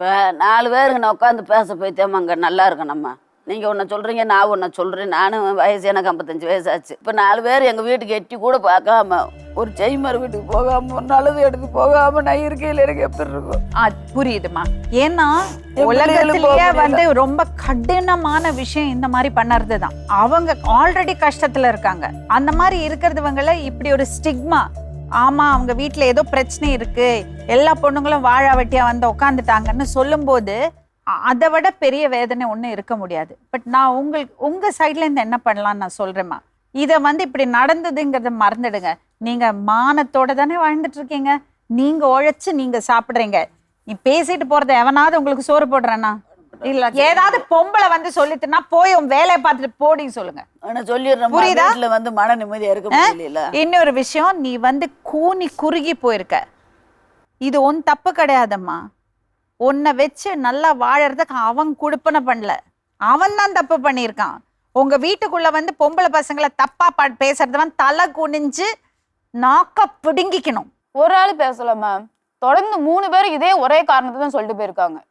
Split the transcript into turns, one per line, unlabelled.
இப்போ நாலு பேருக்கு நான் உட்காந்து பேச போய்த்தேன் அங்கே நல்லா இருக்கும் நம்ம. நீங்கள் ஒன்று சொல்கிறீங்க நான் ஒன்று சொல்கிறேன் நானும் வயசு எனக்கு ஐம்பத்தஞ்சு வயசாச்சு. இப்போ நாலு பேர் எங்கள் வீட்டுக்கு எட்டி கூட பார்க்காம ஒரு செய்மர் வீட்டுக்கு போகாமல் ஒரு நல்லது எடுத்து போகாமல் நான் இருக்கையில் எனக்கு எப்படி இருக்கும்?
புரியுதுமா ஏன்னா உலகத்திலேயே. வந்து ரொம்ப கடினமான விஷயம் இந்த மாதிரி பண்ணறது தான் அவங்க ஆல்ரெடி கஷ்டத்துல இருக்காங்க. அந்த மாதிரி இருக்கிறதுவங்கள இப்படி ஒரு ஸ்டிக்மா ஆமா அவங்க வீட்டில் ஏதோ பிரச்சனை இருக்கு. எல்லா பொண்ணுங்களும் வாழா வெட்டியா வந்து உட்காந்துட்டாங்கன்னு சொல்லும்போது அதை விட பெரிய வேதனை ஒன்றும் இருக்க முடியாது. பட் நான் உங்களுக்கு உங்கள் சைட்லேருந்து என்ன பண்ணலாம்னு நான் சொல்கிறேம்மா இதை வந்து இப்படி நடந்ததுங்கிறத மறந்துடுங்க. நீங்கள் மானத்தோட தானே வாழ்ந்துட்டு இருக்கீங்க. உழைச்சி நீங்கள் சாப்பிட்றீங்க. நீ பேசிட்டு போகிறத எவனாவது உங்களுக்கு சோறு போடுறேன்னா இல்ல ஏதாவது பொம்பளை வந்து சொல்லிட்டுனா போய் உன் வேலையை பார்த்துட்டு போடின்னு சொல்லுங்க.
ஆனால் சொல்லிடுறேன்.
புரியுதா?
வீட்டில் வந்து மன நிம்மதியாக இருக்க முடியல
இன்னொரு விஷயம் நீ வந்து கூனி குறுகி போயிருக்க. இது உன் தப்பு கிடையாதம்மா. உன்னை வச்சு நல்லா வாழறதுக்கு அவன் கொடுப்பனை பண்ணல. அவன் தான் தப்பு பண்ணியிருக்கான். உங்க வீட்டுக்குள்ள வந்து பொம்பளை பசங்களை தப்பா பேசுறதவன் தலை குனிஞ்சு நாக்க பிடுங்கிக்கணும்.
ஒரு ஆள் பேசல மேம் தொடர்ந்து மூணு பேர் இதே ஒரே காரணத்தை தான் சொல்லிட்டு போயிருக்காங்க.